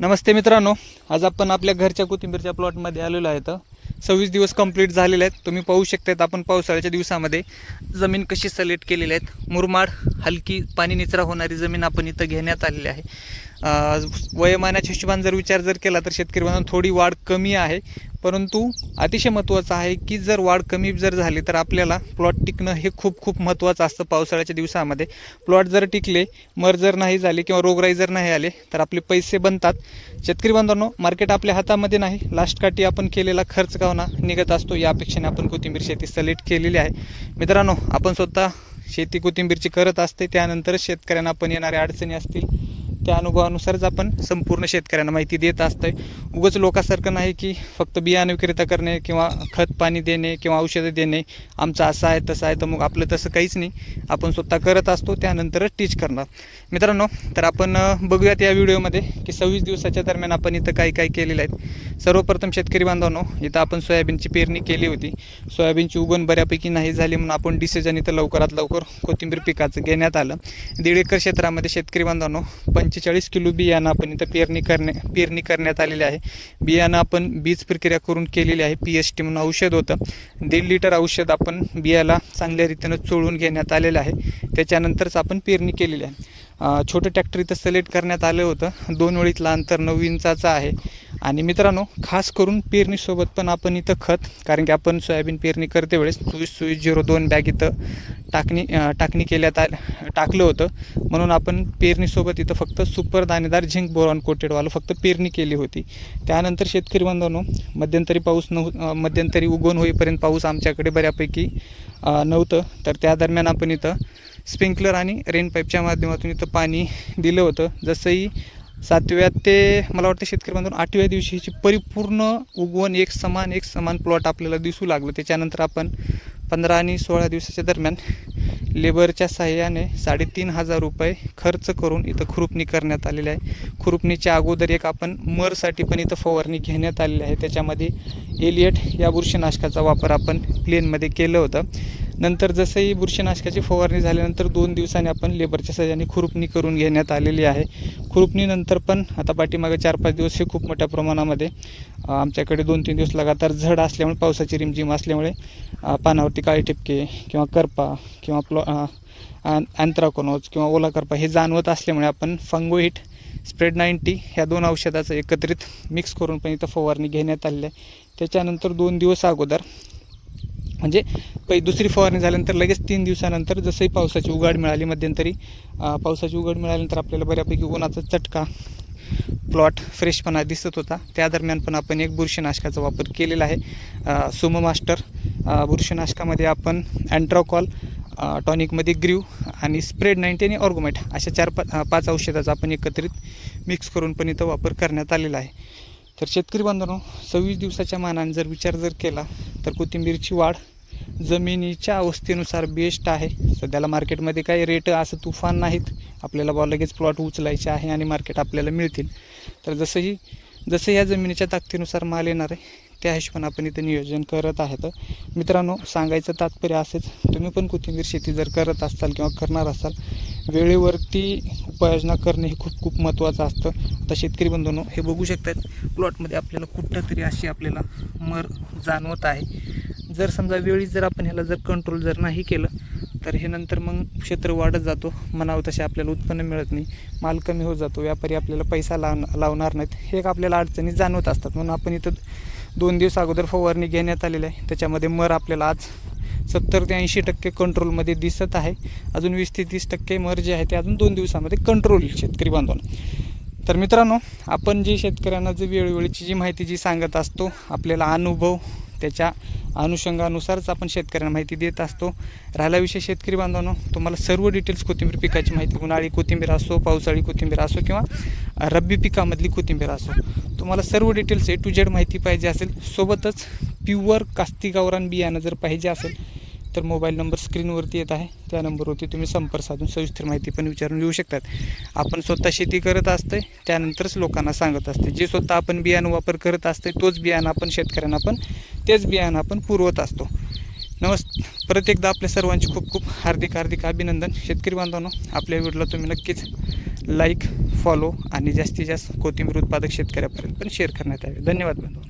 नमस्ते मित्रांनो आज आपण आपल्या घरच्या कोथिंबीरच्या प्लॉटमध्ये आलेलो आहे तर सव्वीस दिवस कंप्लीट झालेले आहेत. तुम्ही पाहू शकतात आपण पावसाळ्याच्या दिवसामध्ये जमीन कशी सलेक्ट केलेली आहेत. मुरमाड हलकी पाणी निचरा होणारी जमीन आपण इथं घेण्यात आलेली आहे. अं, वयोमानाच्या हिशोबाने जर विचार जर केला तर शेतकरी बांधवांनो थोडी वाढ कमी आहे. परंतु अतिशय महत्त्वाचं आहे की जर वाढ कमी जर झाली तर आपल्याला प्लॉट टिकणं हे खूप खूप महत्त्वाचं असतं पावसाळ्याच्या दिवसामध्ये. प्लॉट जर टिकले मर जर नाही झाले किंवा रोगराई जर नाही आले तर आपले पैसे बनतात. शेतकरी बांधवांनो मार्केट आपल्या हातामध्ये नाही. लास्ट काठी आपण केलेला खर्च कावना निघत असतो. या अपेक्षेने आपण कोथिंबीर शेती सलेक्ट केलेली आहे. मित्रांनो आपण स्वतः शेती कोथिंबीरची करत असते. त्यानंतर शेतकऱ्यांना पण येणाऱ्या अडचणी असतील. त्या अनुभवानुसारच आपण संपूर्ण शेतकऱ्यांना माहिती देत असतोय. उगाच लोकांसारखं नाही की फक्त बियाणं विक्रेता करणे किंवा खत पाणी देणे किंवा औषधं देणे. आमचं असं आहे तसं आहे तर मग आपलं तसं काहीच नाही. आपण स्वतः करत असतो त्यानंतरच टीच करणार. मित्रांनो तर आपण बघूयात या व्हिडिओमध्ये की सव्वीस दिवसाच्या दरम्यान आपण इथं काय काय केलेलं आहे. सर्वप्रथम शेतकरी बांधवांनो इथं आपण सोयाबीनची पेरणी केली होती. सोयाबीनची उगवण बऱ्यापैकी नाही झाली म्हणून आपण डिसिजन इथं लवकरात लवकर कोथिंबीर पिकाचं घेण्यात आलं. दीड एकर क्षेत्रामध्ये शेतकरी बांधवांनो पंचेचाळीस किलो बियाणं आपण इथं पेरणी करणे पेरणी करण्यात आलेली आहे. बियाणं आपण बीज प्रक्रिया करून केलेली आहे पी एच टी म्हणून औषध होतं. दीड लिटर औषध आपण बियाला चांगल्या रीतीनं चोळून घेण्यात आलेलं आहे. त्याच्यानंतरच आपण पेरणी केलेली आहे. छोटं ट्रॅक्टर इथं सिलेक्ट करण्यात आलं होतं. दोन वेळीतलं अंतर नऊ इंचाचं आहे. आणि मित्रांनो खास करून पेरणीसोबत पण आपण इथं खत कारण की आपण सोयाबीन पेरणी करते वेळेस चोवीस चोवीस झिरो दोन बॅग इथं टाकणी टाकणी केल्यात आ टाकलं होतं. म्हणून आपण पेरणीसोबत इथं फक्त सुपर दाणेदार झिंक बोरॉन कोटेडवालं फक्त पेरणी केली होती. त्यानंतर शेतकरी बांधवांनो मध्यंतरी पाऊस नव्ह मध्यंतरी उगवून होईपर्यंत पाऊस आमच्याकडे बऱ्यापैकी नव्हतं. तर त्या दरम्यान आपण इथं स्प्रिंकलर आणि रेन पाईपच्या माध्यमातून इथं पाणी दिलं होतं. जसंही सातव्या ते मला वाटतं शेतकरी बांधून आठव्या दिवशीची परिपूर्ण उगवण एक समान एक समान प्लॉट आपल्याला दिसू लागलं. त्याच्यानंतर आपण पंधरा आणि सोळा दिवसाच्या दरम्यान लेबरच्या सहाय्याने साडेतीन हजार रुपये खर्च करून इथं खुरपणी करण्यात आलेली आहे. खुरपणीच्या अगोदर एक आपण मरसाठी पण इथं फवारणी घेण्यात आलेली आहे. त्याच्यामध्ये एलियट या बुरशीनाशकाचा वापर आपण प्लेनमध्ये केलं होतं. नंतर जसंही बुरशीनाशकाची फवारणी झाल्यानंतर दोन दिवसांनी आपण लेबरच्या सहाय्याने खुरपणी करून घेण्यात आलेली आहे. खुरपणीनंतर पण आता पाठीमागे चार पाच दिवस हे खूप मोठ्या प्रमाणामध्ये आमच्याकडे दोन तीन दिवस लगातार झड असल्यामुळे पावसाची रिमझिम असल्यामुळे पानावरती काळे ठिपके किंवा करपा किंवा प्लॉ अँथ्राकोनोज किंवा ओला करपा हे जाणवत असल्यामुळे आपण फंगोहिट स्प्रेड नाईन्टी ह्या दोन औषधाचं एकत्रित मिक्स करून पण इथं फवारणी घेण्यात आलेली आहे. त्याच्यानंतर दोन दिवस अगोदर म्हणजे पै दुसरी फवारणी झाल्यानंतर लगेच तीन दिवसानंतर जसंही पावसाची उघाड मिळाली मध्यंतरी पावसाची उघड मिळाल्यानंतर आपल्याला बऱ्यापैकी उन्हाचा चटका प्लॉट फ्रेशपणा दिसत होता. त्या दरम्यान पण आपण एक बुरशीनाशकाचा वापर केलेला आहे. सुम मास्टर बुरशीनाशकामध्ये आपण अँट्रॉकॉल टॉनिकमध्ये ग्रीव आणि स्प्रेड नाईन्टी आणि ऑर्गोमेट अशा चार पा पाच औषधाचा आपण एकत्रित मिक्स करून पण इथं वापर करण्यात आलेला आहे. तर शेतकरी बांधवांनो सव्वीस दिवसाच्या मानाने जर विचार जर केला तर कोथिंबीरची वाढ जमिनीच्या अवस्थेनुसार बेस्ट आहे. सध्याला मार्केटमध्ये काही रेट असं तुफान नाहीत. आपल्याला बा लगेच प्लॉट उचलायचे आहे आणि मार्केट आपल्याला मिळतील. तर जसंही जसं या जमिनीच्या ताकदीनुसार माल येणार आहे त्या हिशोबाने आपण इथं नियोजन करत आहेत. मित्रांनो सांगायचं तात्पर्य असेच तुम्ही पण कोथिंबीर शेती जर करत असाल किंवा करणार असाल वेळेवरती उपाययोजना करणे हे खूप खूप महत्त्वाचं असतं. आता शेतकरी बंधूंनो हे बघू शकतात प्लॉटमध्ये आपल्याला कुठं तरी अशी आपल्याला मर जाणवत आहे. जर समजा वेळी जर आपण ह्याला जर कंट्रोल जर नाही केलं तर हे नंतर मग क्षेत्र वाढत जातो. म्हणावं तसे आपल्याला उत्पन्न मिळत नाही. माल कमी होत जातो. व्यापारी आपल्याला पैसा लाव लावणार नाहीत. हे एक आपल्याला अडचणी जाणवत असतात. म्हणून आपण इथं दोन दिवस अगोदर फवारणी घेण्यात आलेली आहे. त्याच्यामध्ये मर आपल्याला आज सत्तर ते ऐंशी टक्के कंट्रोलमध्ये दिसत आहे. अजून वीस ते तीस टक्के मर जे आहे. ते अजून दोन दिवसामध्ये कंट्रोल येईल शेतकरी बांधवांना. तर मित्रांनो आपण जी शेतकऱ्यांना जी वेळोवेळीची जी माहिती जी सांगत असतो आपल्याला अनुभव त्याच्या अनुषंगानुसारच आपण शेतकऱ्यांना माहिती देत असतो. राहिला विषय शेतकरी बांधवांनो तुम्हाला सर्व डिटेल्स कोथिंबीर पिकाची माहिती उन्हाळी कोथिंबीर असो पावसाळी कोथिंबीर असो किंवा रब्बी पिकामधली कोथिंबीर असो तुम्हाला सर्व डिटेल्स ए टू जेड माहिती पाहिजे असेल. सोबतच प्युअर कास्ती गावरान बियाणं जर पाहिजे असेल तर मोबाईल नंबर स्क्रीनवरती येत आहे. त्या नंबरवरती तुम्ही संपर्क साधून सविस्तर माहिती पण विचारून घेऊ शकतात. आपण स्वतः शेती करत असते त्यानंतरच लोकांना सांगत असते जे स्वतः आपण बियाणं वापर करत असते तोच बियाणं आपण शेतकऱ्यांना पण तेच बियाणं आपण पुरवत असतो. नमस् परत एकदा आपल्या सर्वांचे खूप खूप हार्दिक हार्दिक अभिनंदन. शेतकरी बांधवांनो आपल्या व्हिडिओला तुम्ही नक्कीच लाईक फॉलो आणि जास्तीत जास्त कोथिंबीर उत्पादक शेतकऱ्यापर्यंत पण शेअर करण्यात यावे. धन्यवाद बांधव